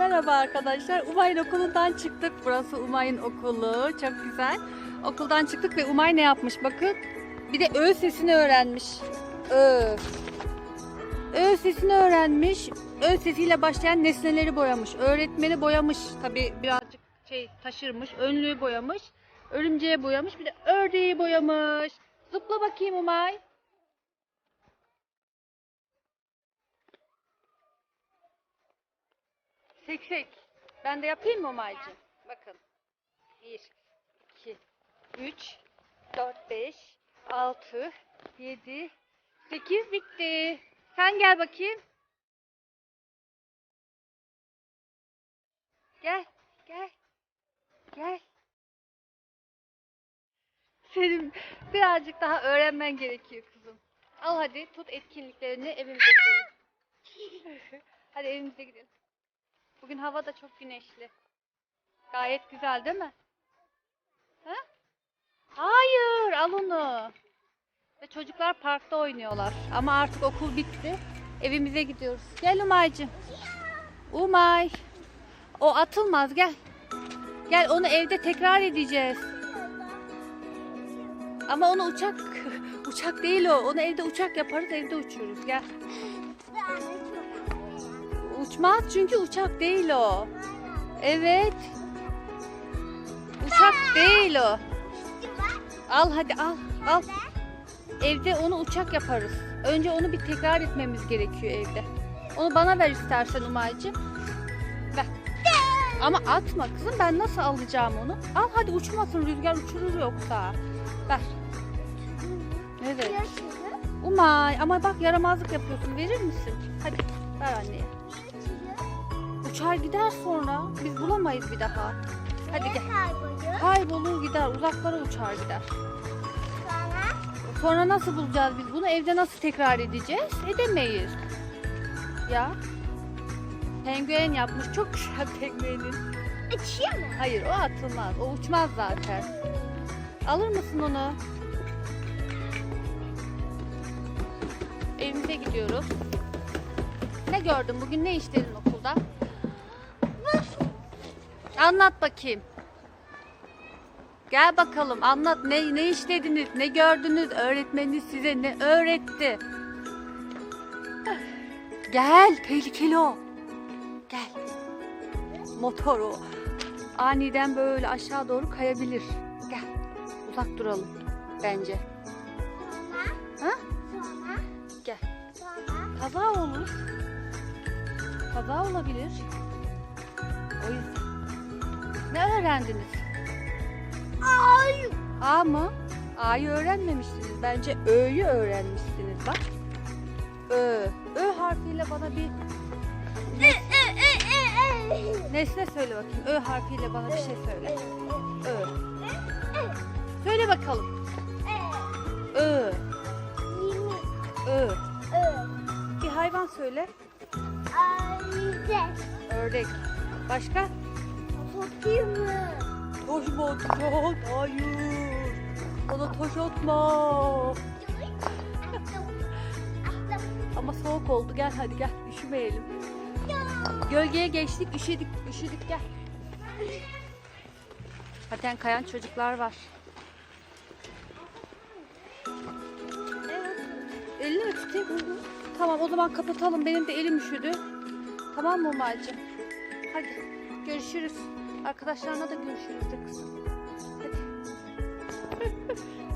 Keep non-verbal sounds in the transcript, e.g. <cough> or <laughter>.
Merhaba arkadaşlar. Umay'ın okulundan çıktık. Burası Umay'ın okulu. Çok güzel. Okuldan çıktık ve Umay ne yapmış bakın. Bir de Ö sesini öğrenmiş. Ö. Ö sesini öğrenmiş. Ö sesiyle başlayan nesneleri boyamış. Öğretmeni boyamış. Tabi birazcık şey taşırmış. Önlüğü boyamış. Örümceği boyamış. Bir de ördeği boyamış. Zıpla bakayım Umay. Seksek. Ben de yapayım mı Umay'cığım? Bakın. 1, 2, 3, 4, 5, 6, 7, 8 bitti. Sen gel bakayım. Gel, gel, gel. Senin birazcık daha öğrenmen gerekiyor kızım. Al hadi tut etkinliklerini evimize gidelim. <laughs> hadi evimize gidelim. Bugün hava da çok güneşli. Gayet güzel değil mi? Ha? Hayır, al onu. Ve çocuklar parkta oynuyorlar. Ama artık okul bitti. Evimize gidiyoruz. Gel Umay'cığım. Umay. O atılmaz gel. Gel onu evde tekrar edeceğiz. Ama onu uçak <laughs> uçak değil o. Onu evde uçak yaparız, evde uçururuz. Gel. Uçmaz çünkü uçak değil o. Evet. Uçak değil o. Al hadi al. Al. Evde onu uçak yaparız. Önce onu bir tekrar etmemiz gerekiyor evde. Onu bana ver istersen Umay'cığım. Ver. Ama atma kızım. Ben nasıl alacağım onu? Al hadi uçmasın. Rüzgar uçurur yoksa. Ver. Evet. Umay ama bak yaramazlık yapıyorsun. Verir misin? Hadi ver anneye. Uçar gider sonra. Biz bulamayız bir daha. Hadi gel. Kaybolur gider. Uzaklara uçar gider. Sonra nasıl bulacağız biz bunu? Evde nasıl tekrar edeceğiz? Edemeyiz. Ya. Penguen yapmış. Çok güzel <laughs> penguenin. Hayır o atılmaz. O uçmaz zaten. Alır mısın onu? Evimize gidiyoruz. Ne gördün bugün? Ne işledin okulda? Anlat bakayım. Gel bakalım anlat ne ne işlediniz, ne gördünüz, öğretmeniniz size ne öğretti? Gel, tehlikeli o. Gel. Motor o. Aniden böyle aşağı doğru kayabilir. Gel. Uzak duralım bence. Ha? Gel. Kaza olur. Kaza olabilir. O yüzden. Ne öğrendiniz? A mı? A'yı öğrenmemişsiniz. Bence Ö'yü öğrenmişsiniz bak. Ö. Ö harfiyle bana bir nesne söyle bakayım. Ö harfiyle bana bir şey söyle. Ö. Söyle bakalım. Ö. Ö. Bir hayvan söyle. Ördek. Başka? Toş mu atacağız? Hayır. Ona toş atma. <laughs> Ama soğuk oldu. Gel hadi gel. Üşümeyelim. Gölgeye geçtik. Üşüdük. Üşüdük gel. Zaten kayan çocuklar var. Elini mi tutayım? Tamam o zaman kapatalım. Benim de elim üşüdü. Tamam mı Umay'cığım? Hadi Görüşürüz. Arkadaşlarına da görüşürüz de kızım. Hadi. <laughs>